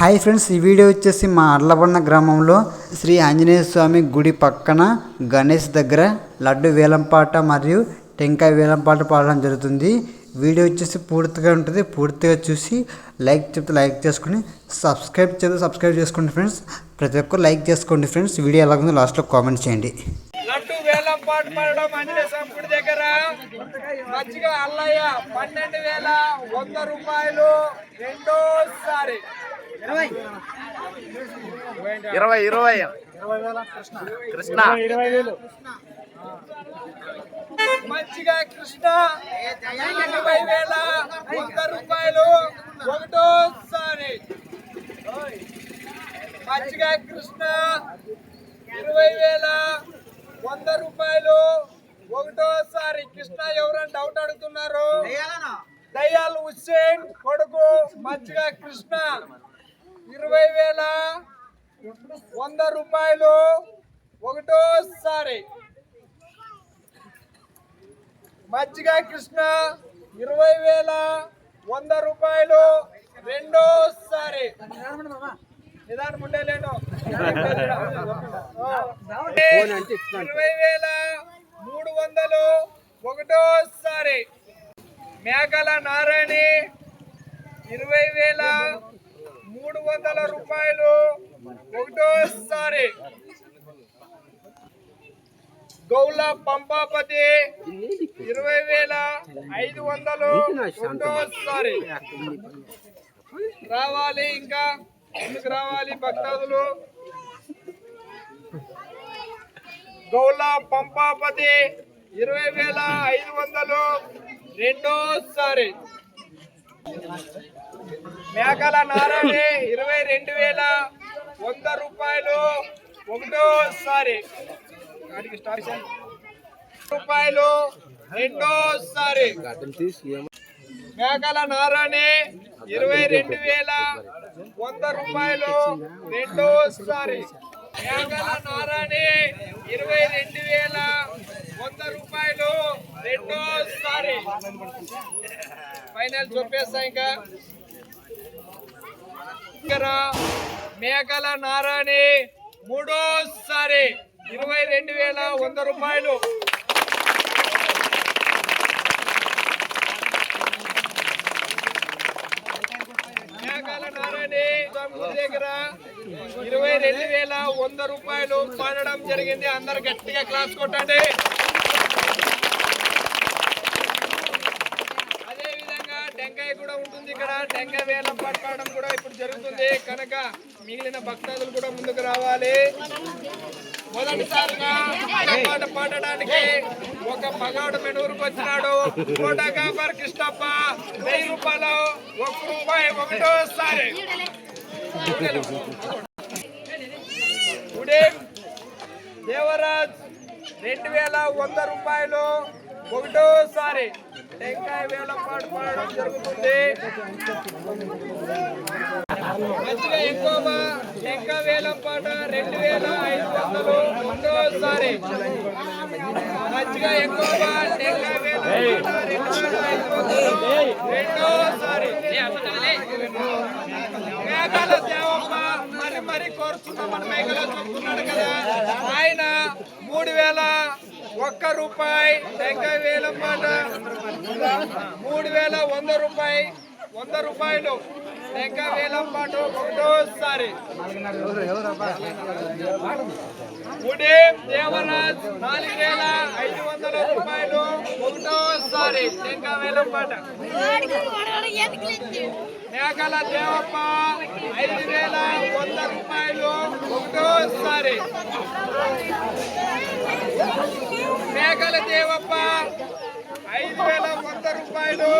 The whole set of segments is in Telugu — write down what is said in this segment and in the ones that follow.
హాయ్ ఫ్రెండ్స్ ఈ వీడియో వచ్చేసి మా అర్లబండ గ్రామంలో శ్రీ ఆంజనేయ స్వామి గుడి పక్కన గణేష్ దగ్గర లడ్డు వేలంపాట మరియు టెంకాయ వేలంపాట పాడడం జరుగుతుంది. వీడియో వచ్చేసి పూర్తిగా ఉంటుంది. పూర్తిగా చూసి లైక్ చెప్తే లైక్ చేసుకుని సబ్స్క్రైబ్ చేస్తే సబ్స్క్రైబ్ చేసుకోండి ఫ్రెండ్స్ ప్రతి ఒక్కరు లైక్ చేసుకోండి ఫ్రెండ్స్ వీడియో ఎలా ఉందో లాస్ట్లో కామెంట్ చేయండి పాటు సంపుడి దగ్గర. మజ్జిగ అల్లయ్య పన్నెండు వేల వంద రూపాయలు రెండోసారి. ఇరవై. ఇరవై కృష్ణ. మజ్జిగ కృష్ణ ఇరవై వేల వంద రూపాయలు ఒకటోసారి మజ్జిగ కృష్ణ ఇరవై వేల వంద రూపాయలు ఒకటోసారి కృష్ణ ఎవరని డౌట్ అడుగుతున్నారు? దయాల్ హుస్సేన్ కొడుకు మజ్జిగ కృష్ణ. ఇరవై వేల వంద రూపాయలు ఒకటోసారి. మజ్జిగ కృష్ణ ఇరవై వేల వంద రూపాయలు రెండోసారి. నిదానం ఉండే లేను ఇరవై వేల మూడు వందలు ఒకటోసారి. మేకల నారాయణి ఇరవై వేల మూడు వందల రూపాయలు. ఒకటోసారి. గౌల పంపాపతి ఇరవై వేల ఐదు వందలు. ఒకటోసారి. రావాలి ఇంకా. ఎందుకు రావాలి భక్తాదులు? గౌల పంపాపతి ఇరవై వేల ఐదు వందలు. రెండోసారి. మేకల నారాయణ ఇరవై రెండు వేల వంద రూపాయలు ఒకటోసారి. వాడికి రూపాయలు రెండో రూపాయలు రెండోసారి. మేకల నారాయణ ఇరవై రెండు వేల వంద రూపాయలు రెండోసారి. మేకల నారాయణ ఇరవై రెండు వేల వంద రూపాయలు రెండోసారి. ఫైనల్ చూపేస్తా ఇంకా. ఇక్కడ మేకల నారాయణ మూడోసారి ఇరవై రెండు వేల వంద రూపాయలు. మేకల నారాయణి దగ్గర ఇరవై రెండు వేల వంద రూపాయలు పడడం జరిగింది. అందరు గట్టిగా క్లాస్ కొట్టండి. టెంకాయ కూడా ఉంటుంది ఇక్కడ. టెంకాయ వేలం పట్టుకోవడం కూడా ఇప్పుడు జరుగుతుంది. కనుక మిగిలిన భక్తాదులు కూడా ముందుకు రావాలి. మొదటిసారిగా పాట పాడడానికి ఒక మగాడు మెనూరుకు వచ్చినాడు. కోటా కాపర్ కృష్ణప్ప వెయ్యి రూపాయలు ఒక రూపాయి ఒకటోసారి. ఉడే దేవరాజ్ రెండు వేల వంద రూపాయలు ఒకటోసారి. టెంకాయ వేల పాటు పాడడం జరుగుతుంది. మంచిగా ఎక్కువ టెంకాయ వేలం పాట రెండు వేల ఐదు వందలు ఒకటోసారి మంచిగా ఎక్కువ టెంకాయ వేలం రెండు వేల ఐదు వందలు రెండోసారి. మేఘాల దేవమ్మ మరి మరి కోరుతున్నాం మన మేఘలో చెప్తున్నాడు కదా. ఆయన మూడు వేల ఒక్క రూపాయి టెంకాయ వేల మాట మూడు వేల వంద రూపాయి. వంద రూపాయలు. లెక్క వేలం పాటు ఒకటోసారి. ఉదయం దేవరాజ్ నాలుగు వేల ఐదు వందల రూపాయలు. ఒకటోసారి. లెక్క వేలం పాట. మేకల దేవప్ప ఐదు వేల వంద రూపాయలు. ఒకటోసారి. మేకల దేవప్ప ఐదు వేల వంద రూపాయలు.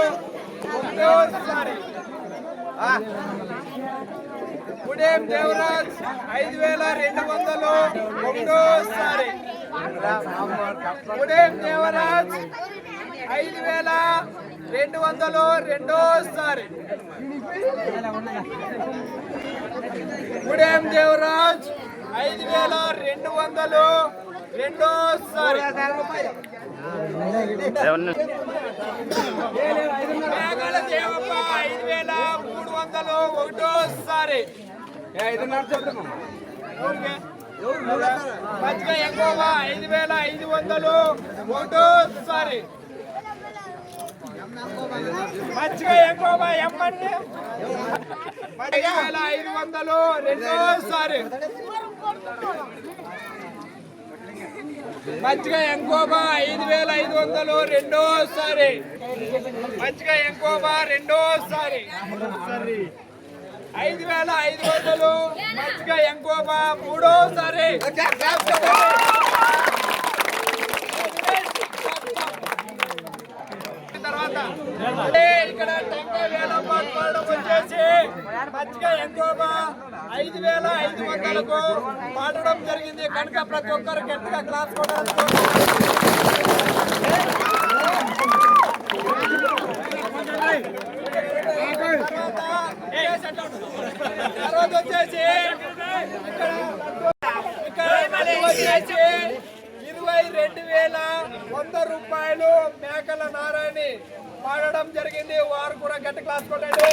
ఉదయం దేవరాజ్ ఐదు వేల రెండు వందలు ఒకటోసారి ఉదయం దేవరాజ్ ఐదు వేల రెండు వందలు రెండోసారి ఉదయం దేవరాజ్ ఐదు వేల రెండు వందలు రెండోసారి ఐదు వేల మూడు వందలు ఒకటోసారి మజ్జిగ ఎక్కువగా ఐదు వేల ఐదు వందలు ఒకటో సారి. మజ్జిగ ఎమ్మండి ఐదు వేల ఐదు వందలు రెండోసారి మజ్జిగ ఎంకోబా ఐదు వేల ఐదు వందలు రెండోసారి. మజ్జిగ ఎంకోబా రెండోసారి. ఐదు వేల ఐదు వందలు మంచిగా ఎంకోబా మూడోసారి. తర్వాత ఇక్కడ టెంకాయ వేల వచ్చేసి మంచిగా ఎంకోబా ఐదు వేల ఐదు వందలకు పాడడం జరిగింది. కనుక ప్రతి ఒక్కరు గట్టిగా క్లాస్ కొట్టాలి తర్వాత వచ్చేసి ఇక్కడ వచ్చేసి ఇరవై రెండు వేల వంద రూపాయలు మేకల నారాయణి పాడడం జరిగింది. వారు కూడా గట్టి క్లాస్ కొట్టండి.